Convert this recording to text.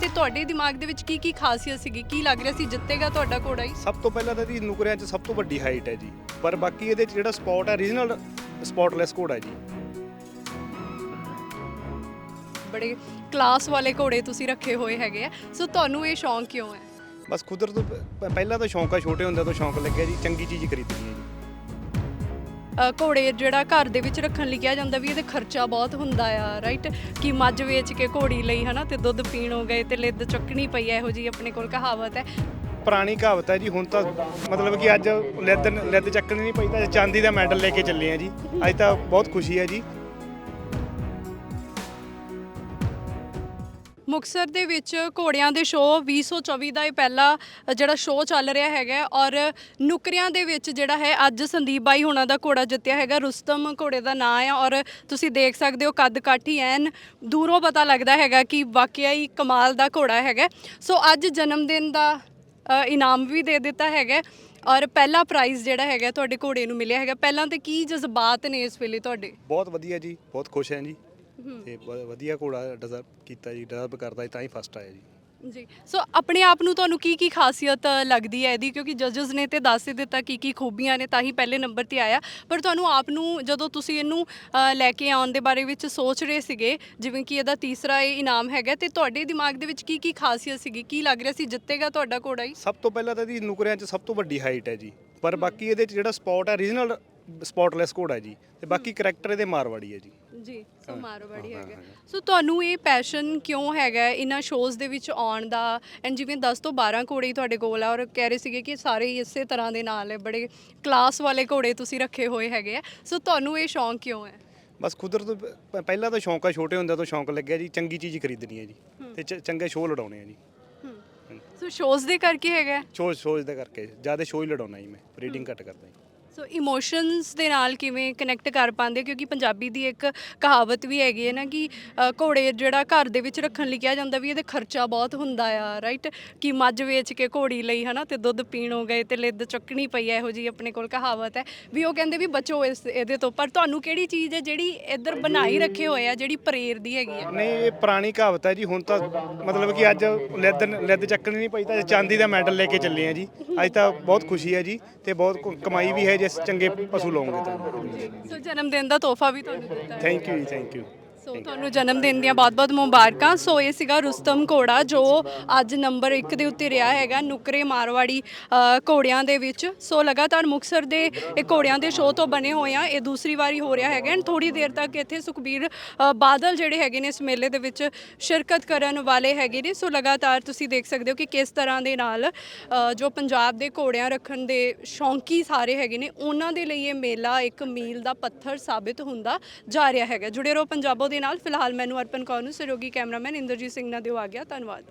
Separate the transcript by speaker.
Speaker 1: ਤੇ ਤੁਹਾਡੇ ਦਿਮਾਗ ਦੇ ਵਿੱਚ ਕੀ ਕੀ ਖਾਸੀਅਤ ਸੀਗੀ? ਕੀ ਲੱਗ ਰਿਹਾ ਸੀ? ਜਿੱਤੇਗਾ ਤੁਹਾਡਾ ਘੋੜਾ ਹੀ?
Speaker 2: ਸਭ ਤੋਂ ਪਹਿਲਾਂ ਤਾਂ ਇਹਦੀ ਨੁਕਰਿਆਂ 'ਚ ਸਭ ਤੋਂ ਵੱਡੀ ਹਾਈਟ ਹੈ ਜੀ। ਪਰ ਬਾਕੀ ਇਹਦੇ 'ਚ ਜਿਹੜਾ ਸਪੌਟ ਹੈ ਰੀਜਨਲ ਸਪੌਟਲੈਸ ਘੋੜਾ ਹੈ ਜੀ।
Speaker 1: ਬੜੇ ਕਲਾਸ ਵਾਲੇ ਘੋੜੇ ਤੁਸੀਂ ਰੱਖੇ ਹੋਏ ਹੈਗੇ ਆ। ਸੋ ਤੁਹਾਨੂੰ ਇਹ ਸ਼ੌਂਕ ਕਿਉਂ ਹੈ?
Speaker 2: ਬਸ ਕੁਦਰਤ ਤੋਂ ਪ- ਪਹਿਲਾਂ ਤਾਂ ਸ਼ੌਂਕ ਆ ਛੋਟੇ ਹੁੰਦੇ ਤੋਂ ਸ਼ੌਂਕ ਲੱਗਿਆ ਜੀ। ਚੰਗੀ ਚੀਜ਼ ਖਰੀਦਣੀ ਹੈ ਜੀ।
Speaker 1: ਘੋੜੇ ਜਿਹੜਾ ਘਰ ਦੇ ਵਿੱਚ ਰੱਖਣ ਲਈ ਕਿਹਾ ਜਾਂਦਾ ਵੀ ਇਹਦੇ ਖਰਚਾ ਬਹੁਤ ਹੁੰਦਾ ਆ ਰਾਈਟ ਕਿ ਮੱਝ ਵੇਚ ਕੇ ਘੋੜੀ ਲਈ, ਹਨਾ? ਤੇ ਦੁੱਧ ਪੀਣੋਂ ਗਏ ਤੇ ਲਿੱਦ ਚੱਕਣੀ ਪਈ ਹੈ ਇਹੋ ਜੀ ਆਪਣੇ ਕੋਲ ਕਹਾਵਤ ਹੈ।
Speaker 2: ਪੁਰਾਣੀ ਕਹਾਵਤ ਹੈ ਜੀ, ਹੁਣ ਤਾਂ ਮਤਲਬ ਕਿ ਅੱਜ ਲਿੱਦ ਲਿੱਦ ਚੱਕਣੀ ਨਹੀਂ ਪਈ ਤਾਂ ਚਾਂਦੀ ਦਾ ਮੈਡਲ ਲੈ ਕੇ ਚੱਲੇ ਆ ਜੀ। ਅੱਜ ਤਾਂ ਬਹੁਤ ਖੁਸ਼ੀ ਹੈ ਜੀ।
Speaker 1: ਮੁਕਸਰ ਦੇ ਵਿੱਚ ਘੋੜਿਆਂ ਦੇ ਸ਼ੋਅ 2024 ਦਾ ਇਹ ਪਹਿਲਾ ਜਿਹੜਾ ਸ਼ੋਅ ਚੱਲ ਰਿਹਾ ਹੈਗਾ ਔਰ ਨੁਕਰਿਆਂ ਦੇ ਵਿੱਚ ਜਿਹੜਾ ਹੈ ਅੱਜ ਸੰਦੀਪ ਬਾਈ ਹੁਣਾਂ ਦਾ ਘੋੜਾ ਜਿੱਤਿਆ ਹੈਗਾ, ਰੁਸਤਮ ਘੋੜੇ ਦਾ ਨਾਂ ਹੈ ਔਰ ਤੁਸੀਂ ਦੇਖ ਸਕਦੇ ਹੋ ਕੱਦ ਕਾਠੀ ਐਨ, ਦੂਰੋਂ ਪਤਾ ਲੱਗਦਾ ਹੈਗਾ ਕਿ ਵਾਕਿਆ ਹੀ ਕਮਾਲ ਦਾ ਘੋੜਾ ਹੈਗਾ। ਸੋ ਅੱਜ ਜਨਮ ਦਿਨ ਦਾ ਇਨਾਮ ਵੀ ਦੇ ਦਿੱਤਾ ਹੈਗਾ ਔਰ ਪਹਿਲਾ ਪ੍ਰਾਈਜ਼ ਜਿਹੜਾ ਹੈਗਾ ਤੁਹਾਡੇ ਘੋੜੇ ਨੂੰ ਮਿਲਿਆ ਹੈਗਾ। ਪਹਿਲਾਂ ਤੇ ਕੀ ਜਜ਼ਬਾਤ ਨੇ ਇਸ ਵੇਲੇ ਤੁਹਾਡੇ?
Speaker 2: ਬਹੁਤ ਵਧੀਆ ਜੀ, ਬਹੁਤ ਖੁਸ਼ ਹਾਂ ਜੀ। ਤੇ ਵਧੀਆ ਘੋੜਾ ਡਿਜ਼ਰਵ ਕੀਤਾ ਜੀ ਡਿਜ਼ਰਵ ਕਰਦਾ ਜੀ ਤਾਂ ਹੀ ਫਸਟ ਆਇਆ ਜੀ।
Speaker 1: ਜੀ ਸੋ ਆਪਣੇ ਆਪ ਨੂੰ ਤੁਹਾਨੂੰ ਕੀ ਕੀ ਖਾਸੀਅਤ ਲੱਗਦੀ ਹੈ ਇਹਦੀ? ਕਿਉਂਕਿ ਜੱਜਸ ਨੇ ਤੇ ਦੱਸ ਹੀ ਦਿੱਤਾ ਕੀ ਕੀ ਖੂਬੀਆਂ ਨੇ ਤਾਂ ਹੀ ਪਹਿਲੇ ਨੰਬਰ ਤੇ ਆਇਆ। ਪਰ ਤੁਹਾਨੂੰ ਆਪ ਨੂੰ ਜਦੋਂ ਤੁਸੀਂ ਇਹਨੂੰ ਅ, ਲੈ ਕੇ ਆਉਣ ਦੇ ਬਾਰੇ ਵਿੱਚ ਸੋਚ ਰਹੇ ਸੀਗੇ ਜਿਵੇਂ ਕਿ ਇਹਦਾ ਤੀਸਰਾ ਇਹ ਇਨਾਮ ਹੈਗਾ ਤੇ ਤੁਹਾਡੇ ਦਿਮਾਗ ਦੇ ਵਿੱਚ ਕੀ ਕੀ ਖਾਸੀਅਤ ਸੀਗੀ? ਕੀ ਲੱਗ ਰਿਹਾ ਸੀ ਜਿੱਤੇਗਾ ਤੁਹਾਡਾ ਘੋੜਾ ਹੀ
Speaker 2: ਸਭ ਤੋਂ ਪਹਿਲਾਂ ਤਾਂ ਇਹਦੀ ਨੁਕਰਿਆਂ 'ਚ ਸਭ ਤੋਂ ਵੱਡੀ ਹਾਈਟ ਹੈ ਜੀ। ਪਰ ਬਾਕੀ ਇਹਦੇ 'ਚ ਜਿਹੜਾ ਸਪੌਟ ਹੈ ਰੀਜਨਲ ਸਪੌਟਲੈਸ ਘੋੜਾ ਹੈ ਜੀ। ਤੇ ਬਾਕੀ ਕਰੈਕਟਰ ਇਹਦੇ ਮਾਰਵਾੜੀ ਹੈ ਜੀ।
Speaker 1: ਜੀ ਸੋ ਮਾਰਵਾੜੀ ਹੈਗਾ। ਸੋ ਤੁਹਾਨੂੰ ਇਹ ਪੈਸ਼ਨ ਕਿਉਂ ਹੈਗਾ ਹੈ? ਇਹਨਾਂ ਸ਼ੋਜ਼ ਦੇ ਵਿੱਚ ਆਉਣ ਦਾ ਐਂਡ ਜਿਵੇਂ 10 ਤੋਂ 12 ਘੋੜੇ ਹੀ ਤੁਹਾਡੇ ਕੋਲ ਆ ਔਰ ਕਹਿ ਰਹੇ ਸੀਗੇ ਕਿ ਸਾਰੇ ਹੀ ਇਸੇ ਤਰ੍ਹਾਂ ਦੇ ਨਾਲ ਹੈ ਬੜੇ ਕਲਾਸ ਵਾਲੇ ਘੋੜੇ ਤੁਸੀਂ ਰੱਖੇ ਹੋਏ ਹੈਗੇ ਆ। ਸੋ ਤੁਹਾਨੂੰ ਇਹ ਸ਼ੌਂਕ ਕਿਉਂ ਹੈ?
Speaker 2: ਬਸ ਕੁਦਰਤ ਤੋਂ ਪ- ਪਹਿਲਾਂ ਤਾਂ ਸ਼ੌਂਕ ਆ ਛੋਟੇ ਹੁੰਦੇ ਤੋਂ ਸ਼ੌਂਕ ਲੱਗਿਆ ਜੀ ਚੰਗੀ ਚੀਜ਼ ਖਰੀਦਣੀ ਹੈ ਜੀ। ਤੇ ਚ- ਚੰਗੇ ਸ਼ੋਅ ਲੜਾਉਣੇ ਆ ਜੀ।
Speaker 1: ਸੋ ਸ਼ੋਜ਼ ਦੇ ਕਰਕੇ ਹੈਗਾ ਹੈ।
Speaker 2: ਸ਼ੋਅ ਸ਼ੋਅ ਦੇ ਕਰਕੇ ਜ਼ਿਆਦਾ ਸ਼ੋਅ ਹੀ ਲੜਾਉਣਾ ਜੀ ਮੈਂ ਰੀਡਿੰਗ ਘੱਟ ਕਰਦਾ ਜੀ।
Speaker 1: ਸੋ ਇਮੋਸ਼ਨਸ ਦੇ ਨਾਲ ਕਿਵੇਂ ਕਨੈਕਟ ਕਰ ਪਾਉਂਦੇ? ਹੋ? ਕਿਉਂਕਿ ਪੰਜਾਬੀ ਦੀ ਇੱਕ ਕਹਾਵਤ ਵੀ ਹੈਗੀ ਹੈ ਨਾ ਕਿ ਅ, ਘੋੜੇ ਜਿਹੜਾ ਘਰ ਦੇ ਵਿੱਚ ਰੱਖਣ ਲਈ ਕਿਹਾ ਜਾਂਦਾ ਵੀ ਇਹਦੇ ਖਰਚਾ ਬਹੁਤ ਹੁੰਦਾ ਆ ਰਾਈਟ ਕਿ ਮੱਝ ਵੇਚ ਕੇ ਘੋੜੀ ਲਈ ਹਨਾ ਤੇ ਦੁੱਧ ਪੀਣੋਂ ਗਏ ਤੇ ਲਿੱਦ ਚੱਕਣੀ ਪਈ ਹੈ ਇਹੋ ਜੀ ਆਪਣੇ ਕੋਲ ਕਹਾਵਤ ਹੈ। ਵੀ ਉਹ ਕਹਿੰਦੇ ਵੀ ਬਚੋ ਇਸ ਇਹਦੇ ਤੋਂ। ਪਰ ਤੁਹਾਨੂੰ ਕਿਹੜੀ ਚੀਜ਼ ਹੈ ਜਿਹੜੀ ਇੱਧਰ ਬਣਾਈ ਰੱਖੇ ਹੋਏ ਆ ਜਿਹੜੀ ਪ੍ਰੇਰਦੀ ਹੈਗੀ ਹੈ
Speaker 2: ਨਹੀਂ ਇਹ ਪੁਰਾਣੀ ਕਹਾਵਤ ਹੈ ਜੀ ਹੁਣ ਤਾਂ ਮਤਲਬ ਕਿ ਅੱਜ ਲਿੱਦ ਲਿੱਦ ਚੱਕਣੀ ਨਹੀਂ ਪਈ ਤਾਂ ਚਾਂਦੀ ਦਾ ਮੈਡਲ ਲੈ ਕੇ ਚੱਲੇ ਆ ਜੀ। ਅੱਜ ਤਾਂ ਬਹੁਤ ਖੁਸ਼ੀ ਹੈ ਜੀ ਤੇ ਬਹੁਤ ਕ- ਕਮਾਈ ਵੀ ਹੈ ਜੀ ਚੰਗੇ ਪਸ਼ੂ ਲਾਉਂਗੇ ਤਾਂ।
Speaker 1: ਸੋ ਜਨਮ ਦਿਨ ਦਾ ਤੋਹਫਾ ਵੀ ਤੁਹਾਨੂੰ ਦਿੱਤਾ ਹੈ
Speaker 2: thank you ji thank you
Speaker 1: so ਤੁਹਾਨੂੰ ਜਨਮ ਦਿਨ ਦੀਆਂ ਬਹੁਤ-ਬਹੁਤ ਮੁਬਾਰਕਾਂ। ਸੋ ਇਹ ਸੀਗਾ ਰੁਸਤਮ ਘੋੜਾ ਜੋ ਅੱਜ ਨੰਬਰ 1 ਦੇ ਉੱਤੇ ਰਿਹਾ ਹੈਗਾ ਨੁਕਰੇ ਮਾਰਵਾੜੀ ਅ, ਘੋੜਿਆਂ ਦੇ ਵਿੱਚ। ਸੋ ਲਗਾਤਾਰ ਮੁਕਸਰ ਦੇ ਇਹ ਘੋੜਿਆਂ ਦੇ ਸ਼ੋਅ ਤੋਂ ਬਣੇ ਹੋਏ ਆ। ਇਹ ਦੂਸਰੀ ਵਾਰੀ ਹੋ ਰਿਹਾ ਹੈਗਾ। ਐਂਡ ਥੋੜੀ ਦੇਰ ਤੱਕ ਇੱਥੇ ਸੁਖਬੀਰ ਅ, ਬਾਦਲ ਜਿਹੜੇ ਹੈਗੇ ਨੇ ਇਸ ਮੇਲੇ ਦੇ ਵਿੱਚ ਸ਼ਿਰਕਤ ਕਰਨ ਵਾਲੇ ਹੈਗੇ ਨੇ। ਸੋ ਲਗਾਤਾਰ ਤੁਸੀਂ ਦੇਖ ਸਕਦੇ ਹੋ ਕਿ ਕਿਸ ਤਰ੍ਹਾਂ ਦੇ ਨਾਲ ਅ, ਜੋ ਪੰਜਾਬ ਦੇ ਘੋੜਿਆਂ ਰੱਖਣ ਦੇ ਸ਼ੌਂਕੀ ਸਾਰੇ ਹੈਗੇ ਨੇ ਉਹਨਾਂ ਦੇ ਲਈ ਇਹ ਮੇਲਾ ਇੱਕ ਮੀਲ ਦਾ ਪੱਥਰ ਸਾਬਿਤ ਹੁੰਦਾ ਜਾ ਰਿਹਾ ਹੈਗਾ। ਜੁੜੇ ਰਹੋ ਪੰਜਾਬੋ ਦੇ ਨਾਲ ਫਿਲਹਾਲ ਮੈਨੂੰ ਅਰਪਨ ਕੌਰ ਨੂੰ ਸਹਿਯੋਗੀ ਕੈਮਰਾਮੈਨ ਇੰਦਰਜੀਤ ਸਿੰਘ ਨਾਲ ਦਿਓ ਆ ਗਿਆ, ਧੰਨਵਾਦ।